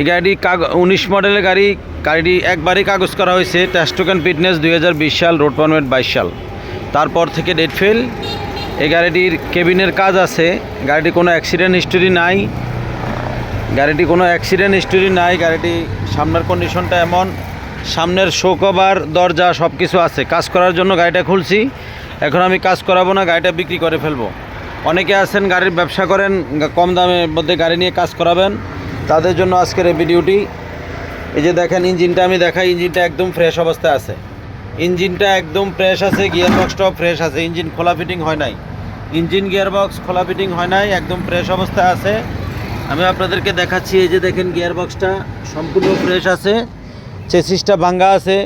এই গাড়িটি কাগ উনিশ মডেলের গাড়ি, গাড়িটি একবারই কাগজ করা হয়েছে টেস্ট টোকেন ফিটনেস দুই হাজার বিশ সাল রোড পারমিট বাইশ সাল। তারপর থেকে ডেট ফেল। এই গাড়িটির কেবিনের কাজ আছে। গাড়িটি কোনো অ্যাক্সিডেন্ট হিস্টোরি নাই। গাড়িটি কোনো অ্যাক্সিডেন্ট হিস্টোরি নাই। গাড়িটি সামনের কন্ডিশনটা এমন। সামনের শো কভার দরজা সব কিছু আছে। কাজ করার জন্য গাড়িটা খুলছি। এখন আমি কাজ করাবো না, গাড়িটা বিক্রি করে ফেলব। অনেকে আছেন, গাড়ির ব্যবসা করেন, কম দামের মধ্যে গাড়ি নিয়ে কাজ করাবেন। তাদের জন্য আজকের এই ভিডিওটি। এই যে দেখেন, ইঞ্জিনটা আমি দেখাই, ইঞ্জিনটা একদম ফ্রেশ অবস্থায় আছে। ইঞ্জিনটা একদম ফ্রেশ আছে গিয়ার বক্সটাও ফ্রেশ আছে। ইঞ্জিন খোলা ফিটিং হয় নাই। ইঞ্জিন গিয়ার বক্স খোলা ফিটিং হয় নাই, একদম ফ্রেশ অবস্থায় আছে। আমি আপনাদেরকে দেখাচ্ছি, এই যে দেখেন গিয়ার বক্সটা সম্পূর্ণ ফ্রেশ আছে। চেসিসটা ভাঙ্গা আছে।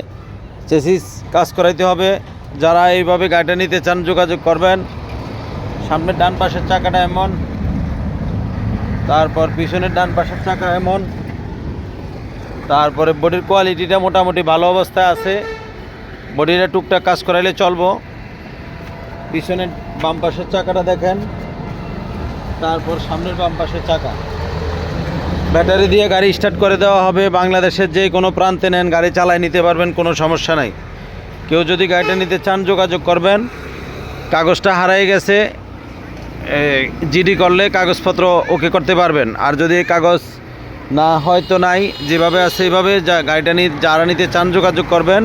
চেসিস কাজ করাইতে হবে। যারা এইভাবে গাড়িটা নিতে চান, যোগাযোগ করবেন। সামনের ডান পাশের চাকাটা এমন। তারপর পিছনের ডান পাশের চাকা এমন। তারপরে বডির কোয়ালিটিটা মোটামুটি ভালো অবস্থায় আছে। বডিটা টুকটাক কাজ করাইলে চলবো। পিছনের বাম পাশের চাকাটা দেখেন। তারপর সামনের বাম পাশের চাকা। ব্যাটারি দিয়ে গাড়ি স্টার্ট করে দেওয়া হবে। বাংলাদেশের যে কোনো প্রান্তে নেন, গাড়ি চালায় নিতে পারবেন, কোনো সমস্যা নাই। কেউ যদি গাড়িটা নিতে চান, যোগাযোগ করবেন। কাগজটা হারাই গেছে। জিডি করলে কাগজপত্র ওকে করতে পারবেন। আর যদি কাগজ না, হয়তো নাই, যেভাবে আছে এইভাবে যা গাড়িটা নিয়ে যারা নিতে চান যোগাযোগ করবেন।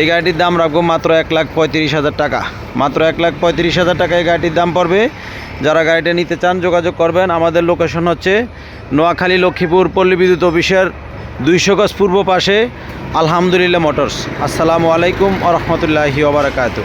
এই গাড়িটির দাম রাখব মাত্র এক লাখ পঁয়ত্রিশ হাজার টাকা। মাত্র এক লাখ পঁয়ত্রিশ হাজার টাকা এই গাড়িটির দাম পড়বে। যারা গাড়িটা নিতে চান যোগাযোগ করবেন, আমাদের লোকেশন হচ্ছে নোয়াখালী লক্ষ্মীপুর পল্লী বিদ্যুৎ অফিসের দুইশো গজ পূর্ব পাশে আলহামদুলিল্লাহ মোটরস। আসসালামু আলাইকুম আ রহমতুল্লাহি ওবরাকাতু